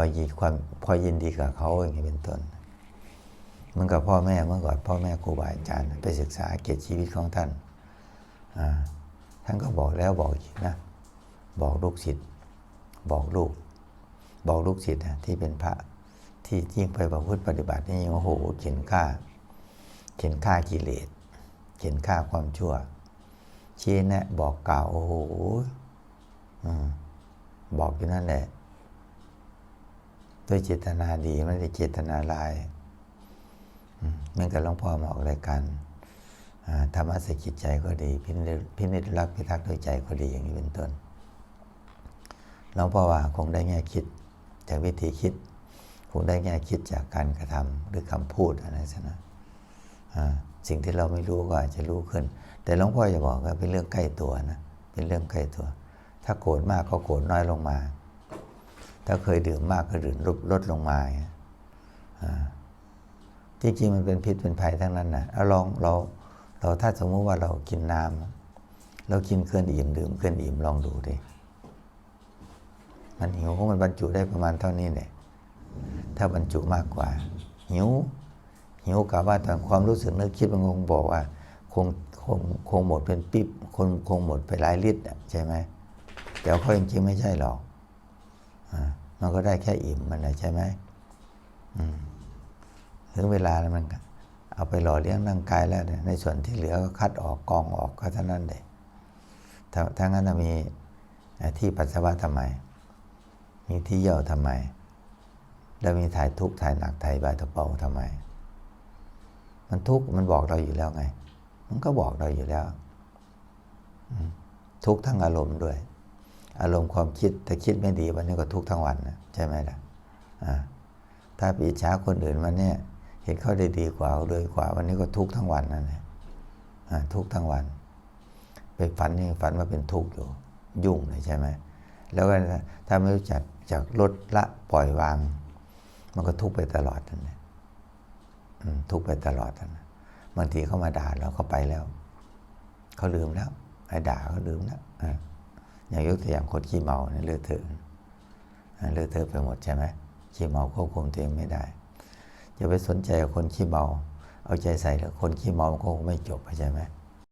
อยินความพอยินดีกับเขาอย่างนี้เป็นต้นเหมันกับพ่อแม่เมื่อก่อนพ่อแม่ครูบาอาจารย์ไปศึกษาเกียรติชีวิตของท่านท่านก็บอกแล้วบอกอีกนะ บอกลูกศิษย์บอกลูก บอกลูกศิษย์นะที่เป็นพระที่ยิ่งไปประพฤติปฏิบัตินี่โอ้โหเขียนค่าเขียนค่ากิเลสเขียนค่าความชั่วชี้แนะบอกกล่าวโอ้โหบอกอยู่นั่นแหละ ด้วยเจตนาดีไม่ได้เจตนาลายอืมเหมือนกับหลวงพ่อมาออกรายการธรรมะสกิจใจก็ดีพินิจพินิจรักพิทักษ์ด้วยใจก็ดีอย่างนี้เป็นต้นหลวงพ่อว่าคงได้แง่คิดจากวิธีคิด คงได้แง่คิดจากการกระทำหรือคำพูดอะไรสักนะสิ่งที่เราไม่รู้ก็อาจจะรู้ขึ้น แต่หลวงพ่อจะบอกว่าเป็นเรื่องใกล้ตัวนะเป็นเรื่องใกล้ตัว ถ้าโกรธมากก็โกรธน้อยลงมา ถ้าเคยดื่มมากก็ดื่มลดลดลงมาอ่าจริงๆมันเป็นพิษเป็นภัยทั้งนั้นนะเอาลองเราเราถ้าสมมติว่าเรากินน้ำเรากินเกินอิ่มดื่มเกินอิ่มลองดูดิมันหิวมันบรรจุได้ประมาณเท่านี้เนี่ยถ้าบรรจุมากกว่า หิวหิวกับว่าแต่ความรู้สึกนึกคิดมันคงบอกว่าคงคงคงหมดเป็นปิ๊บคนคงหมดไปหลายลิตรใช่ไหมแต่ว่าเขาจริงๆไม่ใช่หรอกอ่า มันก็ได้แค่อิ่มมันนะใช่ไหมถึงเวลาแล้วมันเอาไปหล่อเลี้ยงร่างกายแล้วเนี่ยในส่วนที่เหลือก็คัดออกกองออกก็เท่านั้นเลยถ้าถ้างั้นจะมีที่ปัสสาวะทำไม มีที่เยี่ยวทำไม แล้วมีถ่ายทุกถ่ายหนักถ่ายบาตะเปาทำไม มันทุกมันบอกเราอยู่แล้วไง มันก็บอกเราอยู่แล้ว ทุกทั้งอารมณ์ด้วย อารมณ์ความคิดถ้าคิดไม่ดีวันนี้ก็ทุกทั้งวันนะใช่ไหมล่ะถ้าปอิจฉาคนอื่นวันนี้เห็นเขาได้ดีกว่าเลยกว่า วันนี้ก็ทุกทั้งวันนั่นแหละทุกทั้งวัน ไปฝันยังฝันว่าเป็นทุกข์อยู่ ยุ่งเลยใช่ไหมแล้วก็ถ้าไม่รู้จักจากลดละปล่อยวาง มันก็ทุกไปตลอดนั่นแหละทุกไปตลอดนั่นบางทีเขามาด่าเราเขาไปแล้ว เขาลืมแล้วไอ้ด่าเขาลืมแล้วอ่า อย่างยกตัวอย่างคนขี้เมาเนี่ยเลือดเถอะเลือดเถอะไปหมดใช่ไหมขี้เมาควบคุมตัวเองไม่ได้จะไปสนใจกับคนขี้เมา เอาใจใส่แล้วคนขี้เมาก็คงไม่จบใช่ไหม